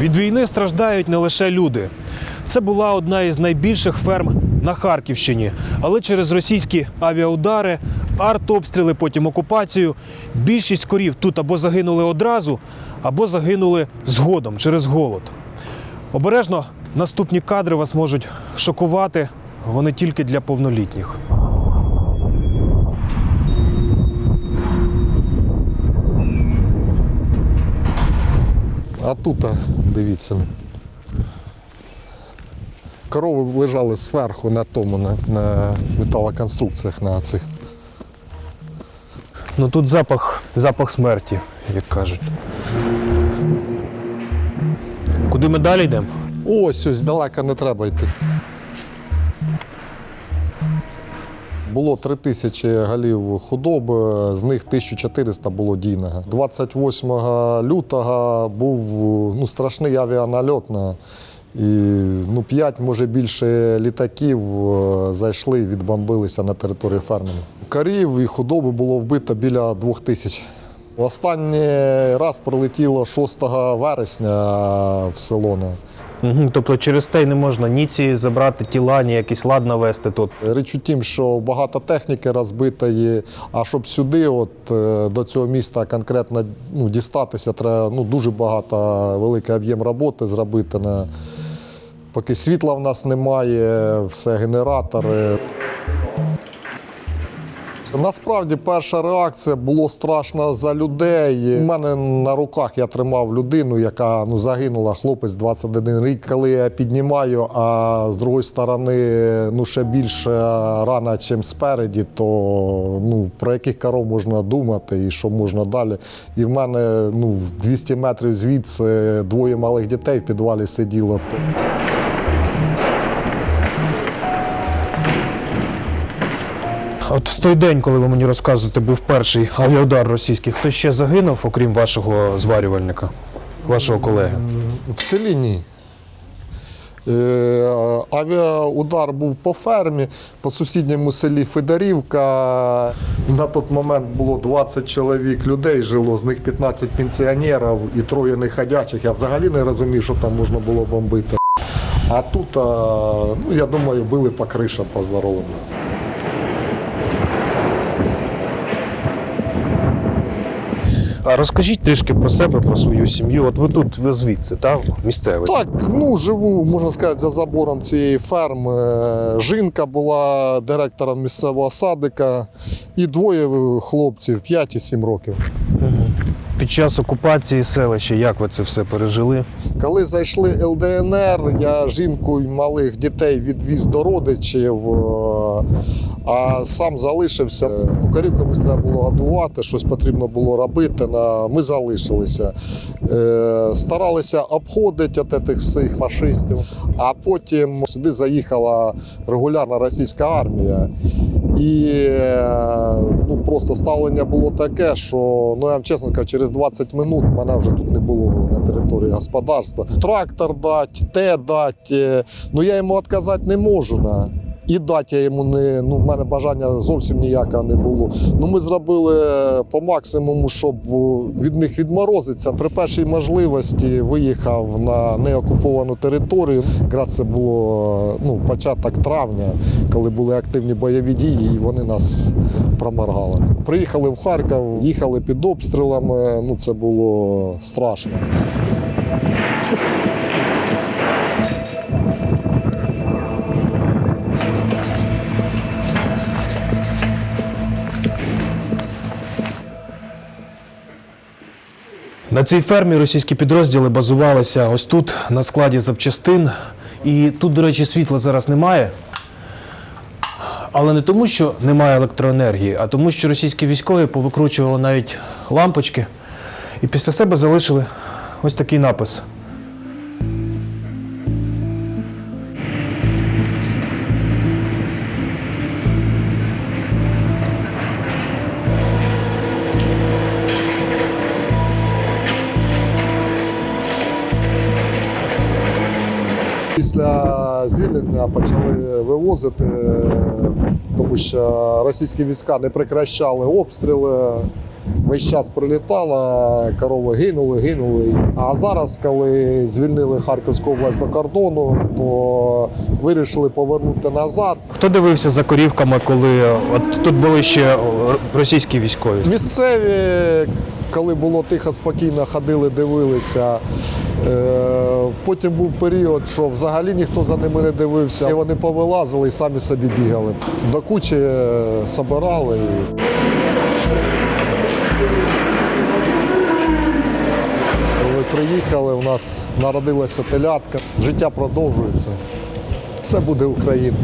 Від війни страждають не лише люди. Це була одна із найбільших ферм на Харківщині, але через російські авіаудари, артобстріли, потім окупацію. Більшість корів тут або загинули одразу, або загинули згодом через голод. Обережно наступні кадри вас можуть шокувати. Вони тільки для повнолітніх. А тут, дивіться. Корови лежали зверху на тому, на, на металоконструкціях на цих. Ну тут запах, запах смерті, як кажуть. Куди ми далі йдемо? Ось ось далеко не треба йти. Було 3 тисячі голів худоби, з них 1400 було дійного. 28 лютого був ну, страшний авіанальот на і ну, 5, може більше літаків е, зайшли і відбомбилися на території ферми. Корів і худоби було вбито біля 2000. Останній раз прилетіло 6 вересня в село. Тобто через те й не можна ні ці забрати тіла, ні якийсь лад навести тут. Річ у тім, що багато техніки розбитої, а щоб сюди, от е, до цього міста конкретно ну, дістатися, треба ну, дуже багато великий об'єм роботи зробити. На... Поки світла в нас немає, все генератори. Насправді перша реакція було страшно за людей. У мене на руках я тримав людину, яка ну, загинула, хлопець 21 рік. Коли я піднімаю, а з другої сторони ну, ще більше рана, ніж спереді, то ну, про яких коров можна думати і що можна далі. І в мене ну, 200 метрів звідси двоє малих дітей в підвалі сиділо. От в той день, коли ви мені розказуєте, був перший авіаудар російський, хто ще загинув, окрім вашого зварювальника, вашого колеги? В селі ні. Е, Авіаудар був по фермі, по сусідньому селі Федорівка. На той момент було 20 чоловік людей жило, з них 15 пенсіонерів і троє неходячих. Я взагалі не розумів, що там можна було бомбити. А тут, а, ну, я думаю, били по кришам по здоровому. А розкажіть трішки про себе, про свою сім'ю. От ви тут, ви звідси, так? Місцевий. Так, ну живу, можна сказати, за забором цієї ферми. Жінка була директором місцевого садика і двоє хлопців 5 і 7 років. Під час окупації селища, як ви це все пережили? Коли зайшли ЛДНР, я жінку і малих дітей відвіз до родичів, е, а сам залишився. Комусь треба було годувати, щось потрібно було робити. Ми залишилися. Е, Старалися обходити от тих всіх фашистів, а потім сюди заїхала регулярна російська армія. І е, ну, просто ставлення було таке, що ну, я вам чесно кажу, через 20 минут мене вже тут не було на території господарства. Трактор дати, те дати. Ну я йому відказати не можу. На. І дати я йому не ну, в мене бажання зовсім ніякого не було. Ну ми зробили по максимуму, щоб від них відморозитися. При першій можливості виїхав на неокуповану територію. Якраз це було ну, початок травня, коли були активні бойові дії, і вони нас проморгали. Приїхали в Харків, їхали під обстрілами. Ну це було страшно. На цій фермі російські підрозділи базувалися ось тут, на складі запчастин. І тут, до речі, світла зараз немає. Але не тому, що немає електроенергії, а тому, що російські військові повикручували навіть лампочки і після себе залишили ось такий напис. Після звільнення почали вивозити, тому що російські війська не прекращали обстріли. весь час прилітала, корови гинули, гинули. А зараз, коли звільнили Харківську область до кордону, то вирішили повернути назад. Хто дивився за корівками, коли от тут були ще російські військові? Місцеві, коли було тихо, спокійно ходили, дивилися. Е, Потім був період, що взагалі ніхто за ними не дивився. І вони повилазили і самі собі бігали. До кучі е, собирали. Коли приїхали, у нас народилася телятка. Життя продовжується. Все буде Україна.